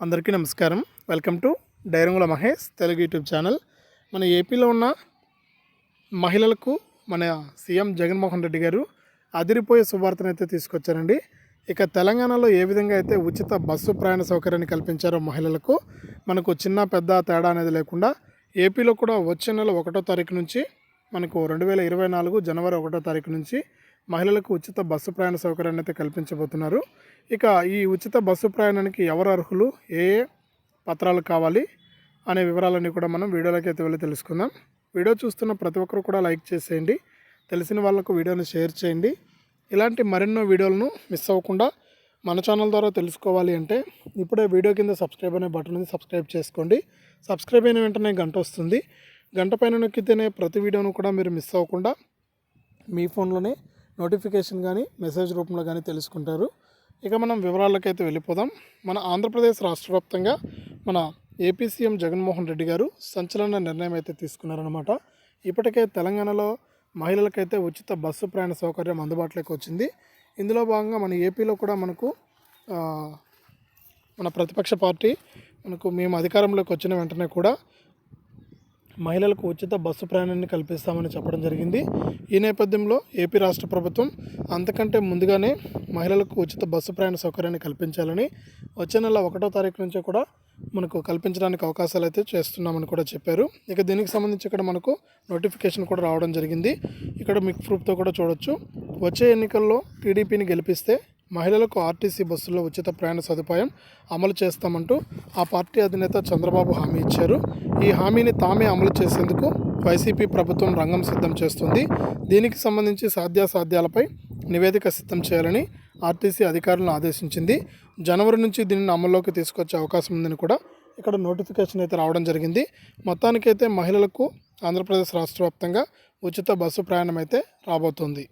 అందరికీ నమస్కారం. Welcome to డైరంగుల Mahesh Telugu YouTube channel. మన ఏపీలో ఉన్న మహిళలకు మన సీఎం జగన్మోహన్ రెడ్డి గారు అదిరిపోయే శుభార్తను అయితే తీసుకొచ్చారండి. ఇక తెలంగాణలో ఏ విధంగా అయితే ఉచిత బస్సు ప్రయాణ సౌకర్యాన్ని కల్పించారో మహిళలకు మనకు చిన్న పెద్ద తేడా అనేది లేకుండా ఏపీలో కూడా వచ్చే నెల ఒకటో తారీఖు నుంచి మనకు రెండు వేల ఇరవై నాలుగు జనవరి ఒకటో తారీఖు నుంచి మహిళలకు ఉచిత బస్సు ప్రయాణ సౌకర్యాన్ని అయితే కల్పించబోతున్నారు. ఇక ఈ ఉచిత బస్సు ప్రయాణానికి ఎవరు అర్హులు? ఏ ఏ పత్రాలు కావాలి? అనే వివరాలన్నీ కూడా మనం వీడియోలోకి అయితే వెళ్ళి తెలుసుకుందాం. వీడియో చూస్తున్న ప్రతి ఒక్కరు కూడా లైక్ చేసేయండి. తెలిసిన వాళ్ళకు వీడియోని షేర్ చేయండి. ఇలాంటి మరెన్నో వీడియోలను మిస్ అవ్వకుండా మన ఛానల్ ద్వారా తెలుసుకోవాలి అంటే ఇప్పుడే వీడియో కింద సబ్స్క్రైబ్ అనే బటన్ ఉంది సబ్స్క్రైబ్ చేసుకోండి. సబ్స్క్రైబ్ అయిన వెంటనే గంట వస్తుంది. గంట పైన నొక్కితేనే ప్రతి వీడియోను కూడా మీరు మిస్ అవ్వకుండా మీ ఫోన్లోనే నోటిఫికేషన్ కానీ మెసేజ్ రూపంలో కానీ తెలుసుకుంటారు. ఇక మనం వివరాలకైతే వెళ్ళిపోదాం. మన ఆంధ్రప్రదేశ్ రాష్ట్ర వ్యాప్తంగా మన ఏపీ సీఎం జగన్మోహన్ రెడ్డి గారు సంచలన నిర్ణయం అయితే తీసుకున్నారనమాట ఇప్పటికే తెలంగాణలో మహిళలకైతే ఉచిత బస్సు ప్రయాణ సౌకర్యం అందుబాటులోకి వచ్చింది. ఇందులో భాగంగా మన ఏపీలో కూడా మనకు మన ప్రతిపక్ష పార్టీ మనకు మేము అధికారంలోకి వచ్చిన వెంటనే కూడా మహిళలకు ఉచిత బస్సు ప్రయాణాన్ని కల్పిస్తామని చెప్పడం జరిగింది. ఈ నేపథ్యంలో ఏపీ రాష్ట్ర ప్రభుత్వం అంతకంటే ముందుగానే మహిళలకు ఉచిత బస్సు ప్రయాణ సౌకర్యాన్ని కల్పించాలని వచ్చే నెల ఒకటో తారీఖు నుంచి కూడా మనకు కల్పించడానికి అవకాశాలు అయితే చేస్తున్నామని కూడా చెప్పారు. ఇక దీనికి సంబంధించి ఇక్కడ మనకు నోటిఫికేషన్ కూడా రావడం జరిగింది. ఇక్కడ మీకు ప్రూఫ్తో కూడా చూడొచ్చు. వచ్చే ఎన్నికల్లో టీడీపీని గెలిపిస్తే మహిళలకు ఆర్టీసీ బస్సుల్లో ఉచిత ప్రయాణ సదుపాయం అమలు చేస్తామంటూ ఆ పార్టీ అధినేత చంద్రబాబు హామీ ఇచ్చారు. ఈ హామీని తామే అమలు చేసేందుకు వైసీపీ ప్రభుత్వం రంగం సిద్ధం చేస్తుంది. దీనికి సంబంధించి సాధ్యాసాధ్యాలపై నివేదిక సిద్ధం చేయాలని ఆర్టీసీ అధికారులను ఆదేశించింది. జనవరి నుంచి దీనిని అమల్లోకి తీసుకొచ్చే అవకాశం ఉందని కూడా ఇక్కడ నోటిఫికేషన్ అయితే రావడం జరిగింది. మొత్తానికైతే మహిళలకు ఆంధ్రప్రదేశ్ రాష్ట్ర వ్యాప్తంగా ఉచిత బస్సు ప్రయాణం అయితే రాబోతుంది.